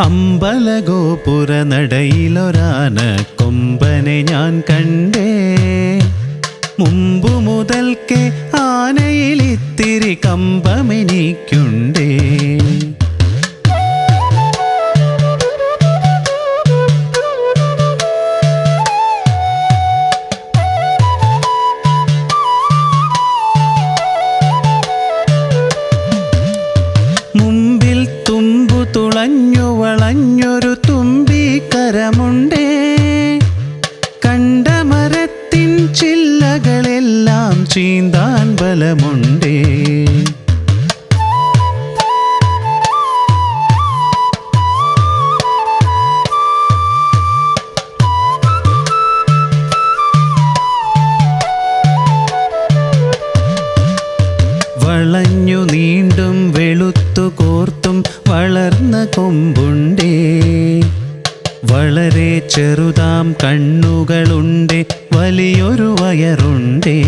അമ്പലഗോപുര നടയിലൊരാന കൊമ്പനെ ഞാൻ കണ്ടേ. മുമ്പു മുതൽക്കേ ആനയിലിത്തിരി കമ്പമെനിക്കുണ്ടേ. തുളഞ്ഞു വളഞ്ഞൊരു തുമ്പിക്കരമുണ്ടേ കണ്ട മരത്തിൻ ചില്ലകളെല്ലാം ചീന്താൻ ബലമുണ്ടേ. വളഞ്ഞു നീണ്ടും വെളുത്തു കോർത്തും വളർന്ന കൊമ്പുണ്ടേ വളരെ ചെറുതാം കണ്ണുകളുണ്ടേ വലിയൊരു വയറുണ്ടേ.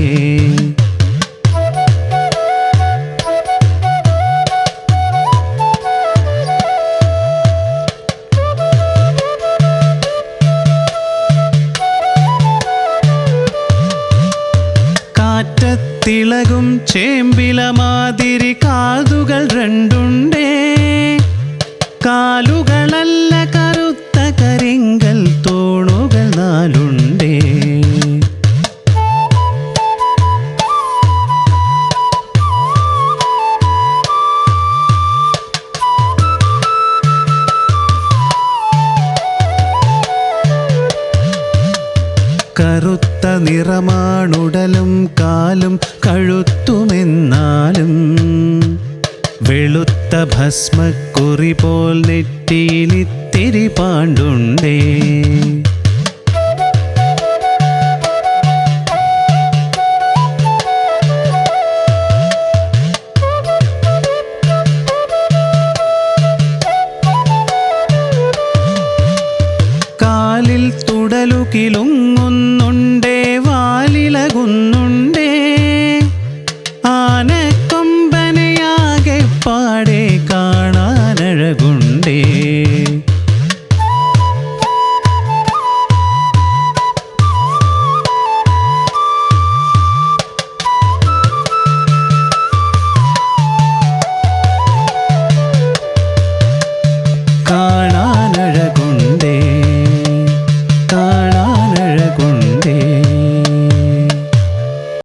കാറ്റത്തിളകും ചേമ്പില മാതിരി കാതുകൾ രണ്ടുണ്ടേ. കാലുകളല്ല കറുത്ത കരിങ്കൽ തൂണുകൾ നാലുണ്ടേ. കറുത്ത നിറമാണുടലും കാലും കഴുത്തുമെന്നാലും ഭസ്മക്കുറി പോൽ നെറ്റിയിലിത്തിരി പാണ്ടുണ്ടേ. കാലിൽ തുടലു കിലുങ്ങുന്ന